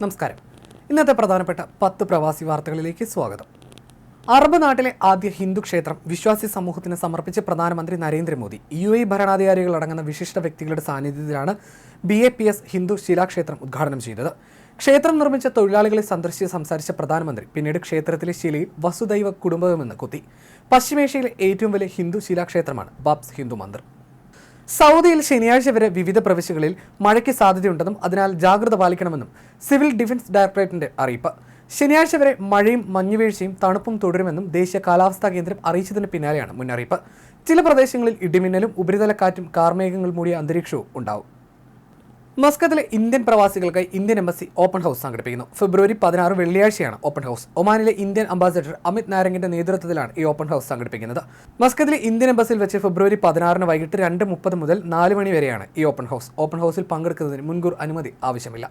നമസ്കാരം. ഇന്നത്തെ പ്രധാനപ്പെട്ട പത്ത് പ്രവാസി വാർത്തകളിലേക്ക് സ്വാഗതം. അറബ് നാട്ടിലെ ആദ്യ ഹിന്ദു ക്ഷേത്രം വിശ്വാസി സമൂഹത്തിന് സമർപ്പിച്ച് പ്രധാനമന്ത്രി നരേന്ദ്രമോദി യു എ ഭരണാധികാരികൾ അടങ്ങുന്ന വിശിഷ്ട വ്യക്തികളുടെ സാന്നിധ്യത്തിലാണ് B A P S Hindu ശിലാക്ഷേത്രം ഉദ്ഘാടനം ചെയ്തത്. ക്ഷേത്രം നിർമ്മിച്ച തൊഴിലാളികളെ സന്ദർശിച്ച് സംസാരിച്ച പ്രധാനമന്ത്രി പിന്നീട് ക്ഷേത്രത്തിലെ ശിലയിൽ വസുദൈവ കുടുംബമെന്ന് കുത്തി. പശ്ചിമേഷ്യയിലെ ഏറ്റവും വലിയ ഹിന്ദു ശിലാക്ഷേത്രമാണ് ബാബ്സ് ഹിന്ദു മന്ദിർ. സൗദിയിൽ ശനിയാഴ്ച വരെ വിവിധ പ്രവിശ്യകളിൽ മഴയ്ക്ക് സാധ്യതയുണ്ടെന്നും അതിനാൽ ജാഗ്രത പാലിക്കണമെന്നും സിവിൽ ഡിഫൻസ് ഡയറക്ടറേറ്റിന്റെ അറിയിപ്പ്. ശനിയാഴ്ച വരെ മഴയും മഞ്ഞുവീഴ്ചയും തണുപ്പും തുടരുമെന്നും ദേശീയ കാലാവസ്ഥാ കേന്ദ്രം അറിയിച്ചതിന് പിന്നാലെയാണ് മുന്നറിയിപ്പ്. ചില പ്രദേശങ്ങളിൽ ഇടിമിന്നലും ഉപരിതല കാറ്റും കാർമേഘങ്ങൾ മൂടിയ അന്തരീക്ഷവും ഉണ്ടാവും. മസ്കത്തിലെ ഇന്ത്യൻ പ്രവാസികൾക്ക് ഇന്ത്യൻ എംബസി ഓപ്പൺ ഹൗസ് സംഘടിപ്പിക്കുന്നു. ഫെബ്രുവരി പതിനാറ് വെള്ളിയാഴ്ചയാണ് ഓപ്പൺ ഹൗസ്. ഒമാനിലെ ഇന്ത്യൻ അംബാസഡർ അമിത് നാരംഗിന്റെ നേതൃത്വത്തിലാണ് ഈ ഓപ്പൺ ഹൗസ് സംഘടിപ്പിക്കുന്നത്. മസ്കത്തിലെ ഇന്ത്യൻ എംബസിയിൽ വെച്ച് ഫെബ്രുവരി പതിനാറിന് വൈകിട്ട് രണ്ട് മുപ്പത് മുതൽ നാല് മണി വരെയാണ് ഈ ഓപ്പൺ ഹൗസ്. ഓപ്പൺ ഹൗസിൽ പങ്കെടുക്കുന്നതിന് മുൻകൂർ അനുമതി ആവശ്യമില്ല.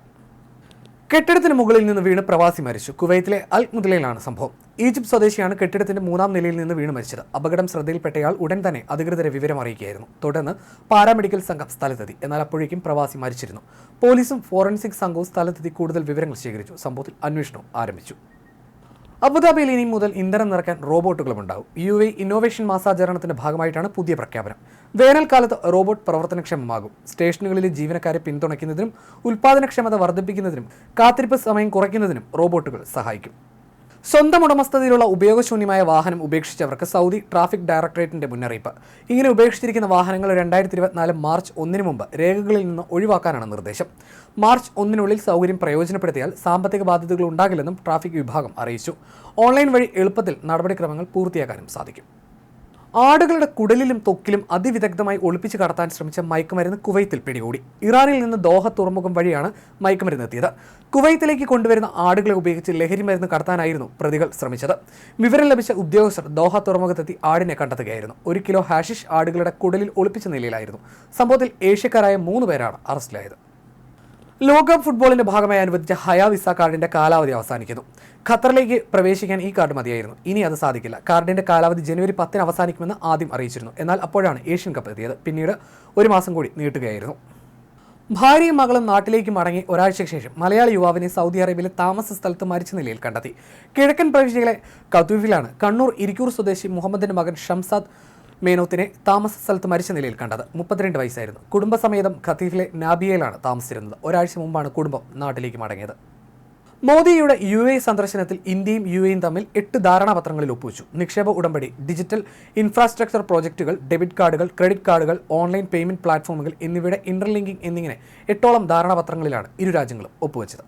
കെട്ടിടത്തിന് മുകളിൽ നിന്ന് വീണ് പ്രവാസി മരിച്ചു. കുവൈത്തിലെ അൽ മുതലയിലാണ് സംഭവം. ഈജിപ്ത് സ്വദേശിയാണ് കെട്ടിടത്തിന്റെ മൂന്നാം നിലയിൽ നിന്ന് വീണ് മരിച്ചത്. അപകടം ശ്രദ്ധയിൽപ്പെട്ടയാൾ ഉടൻ തന്നെ അധികൃതരെ വിവരം അറിയിക്കുകയായിരുന്നു. തുടർന്ന് പാരാമെഡിക്കൽ സംഘം സ്ഥലത്തെത്തി. എന്നാൽ അപ്പോഴേക്കും പ്രവാസി മരിച്ചിരുന്നു. പോലീസും ഫോറൻസിക് സംഘവും സ്ഥലത്തെത്തി കൂടുതൽ വിവരങ്ങൾ ശേഖരിച്ചു. സംഭവത്തിൽ അന്വേഷണം ആരംഭിച്ചു. അബുദാബിയിൽ ഇനി മുതൽ ഇന്ധനം നിറയ്ക്കാൻ റോബോട്ടുകളും ഉണ്ടാകും യു എ ഇന്നോവേഷൻ മാസാചരണത്തിന്റെ ഭാഗമായിട്ടാണ് പുതിയ പ്രഖ്യാപനം. വേനൽക്കാലത്ത് റോബോട്ട് പ്രവർത്തനക്ഷമമാകും. സ്റ്റേഷനുകളിലെ ജീവനക്കാരെ പിന്തുണയ്ക്കുന്നതിനും ഉൽപ്പാദനക്ഷമത വർദ്ധിപ്പിക്കുന്നതിനും കാത്തിരിപ്പ് സമയം കുറയ്ക്കുന്നതിനും റോബോട്ടുകൾ സഹായിക്കും. സ്വന്തം ഉടമസ്ഥതയിലുള്ള ഉപയോഗശൂന്യമായ വാഹനം ഉപേക്ഷിച്ചവർക്ക് സൗദി ട്രാഫിക് ഡയറക്ടറേറ്റിന്റെ മുന്നറിയിപ്പ്. ഇങ്ങനെ ഉപേക്ഷിച്ചിരിക്കുന്ന വാഹനങ്ങൾ രണ്ടായിരത്തി ഇരുപത്തിനാല് മാർച്ച് ഒന്നിന് മുമ്പ് രേഖകളിൽ നിന്ന് ഒഴിവാക്കാനാണ് നിർദ്ദേശം. മാർച്ച് ഒന്നിനുള്ളിൽ സൗകര്യം പ്രയോജനപ്പെടുത്തിയാൽ സാമ്പത്തിക ബാധ്യതകൾ ഉണ്ടാകില്ലെന്നും ട്രാഫിക് വിഭാഗം അറിയിച്ചു. ഓൺലൈൻ വഴി എളുപ്പത്തിൽ നടപടിക്രമങ്ങൾ പൂർത്തിയാക്കാനും സാധിക്കും. ആടുകളുടെ കുടലിലും തൊക്കിലും അതിവിദഗ്ധമായി ഒളിപ്പിച്ച് കടത്താൻ ശ്രമിച്ച മയക്കുമരുന്ന് കുവൈത്തിൽ പിടികൂടി. ഇറാനിൽ നിന്ന് ദോഹ തുറമുഖം വഴിയാണ് മയക്കുമരുന്ന് എത്തിയത്. കുവൈത്തിലേക്ക് കൊണ്ടുവരുന്ന ആടുകളെ ഉപയോഗിച്ച് ലഹരി മരുന്ന് കടത്താനായിരുന്നു പ്രതികൾ ശ്രമിച്ചത്. വിവരം ലഭിച്ച ഉദ്യോഗസ്ഥർ ദോഹ തുറമുഖത്തെത്തി ആടിനെ കണ്ടെത്തുകയായിരുന്നു. ഒരു കിലോ ഹാഷിഷ് ആടുകളുടെ കുടലിൽ ഒളിപ്പിച്ച നിലയിലായിരുന്നു. സംഭവത്തിൽ ഏഷ്യക്കാരായ മൂന്ന് പേരാണ് അറസ്റ്റിലായത്. ലോകകപ്പ് ഫുട്ബോളിന്റെ ഭാഗമായി അനുവദിച്ച ഹയാ വിസ കാർഡിന്റെ കാലാവധി അവസാനിക്കുന്നു. ഖത്തറിലേക്ക് പ്രവേശിക്കാൻ ഈ കാർഡ് മതിയായിരുന്നു. ഇനി അത് സാധിക്കില്ല. കാർഡിന്റെ കാലാവധി ജനുവരി പത്തിന് അവസാനിക്കുമെന്ന് ആദ്യം അറിയിച്ചിരുന്നു. എന്നാൽ അപ്പോഴാണ് ഏഷ്യൻ കപ്പ് എത്തിയത്. പിന്നീട് ഒരു മാസം കൂടി നീട്ടുകയായിരുന്നു. ഭാര്യയും മകളും നാട്ടിലേക്ക് മടങ്ങി ഒരാഴ്ചയ്ക്ക് ശേഷം മലയാളി യുവാവിനെ സൗദി അറേബ്യയിലെ താമസ സ്ഥലത്ത് മരിച്ച നിലയിൽ കണ്ടെത്തി. കിഴക്കൻ പ്രവിശ്യയിലെ കത്തൂഫിലാണ് കണ്ണൂർ ഇരിക്കൂർ സ്വദേശി മുഹമ്മദിന്റെ മകൻ ഷംസാദ് മേനോത്തിനെ താമസ സ്ഥലത്ത് മരിച്ച നിലയിൽ കണ്ടത്. മുപ്പത്തിരണ്ട് വയസ്സായിരുന്നു. കുടുംബസമേതം ഖത്തീഫിലെ നാബിയയിലാണ് താമസിച്ചിരുന്നത്. ഒരാഴ്ച മുമ്പാണ് കുടുംബം നാട്ടിലേക്ക് മടങ്ങിയത്. മോദിയുടെ യു എ സന്ദർശനത്തിൽ ഇന്ത്യയും യു എയും തമ്മിൽ എട്ട് ധാരണാപത്രങ്ങളിൽ ഒപ്പുവച്ചു. നിക്ഷേപ ഉടമ്പടി ഡിജിറ്റൽ ഇൻഫ്രാസ്ട്രക്ചർ പ്രോജക്റ്റുകൾ ഡെബിറ്റ് കാർഡുകൾ ക്രെഡിറ്റ് കാർഡുകൾ ഓൺലൈൻ പേയ്മെന്റ് പ്ലാറ്റ്ഫോമുകൾ എന്നിവയുടെ ഇന്റർലിങ്കിംഗ് എന്നിങ്ങനെ എട്ടോളം ധാരണാപത്രങ്ങളിലാണ് ഇരു രാജ്യങ്ങളും ഒപ്പുവെച്ചത്.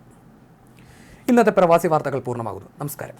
ഇന്നത്തെ പ്രവാസി വാർത്തകൾ പൂർണമാകുന്നു. നമസ്കാരം.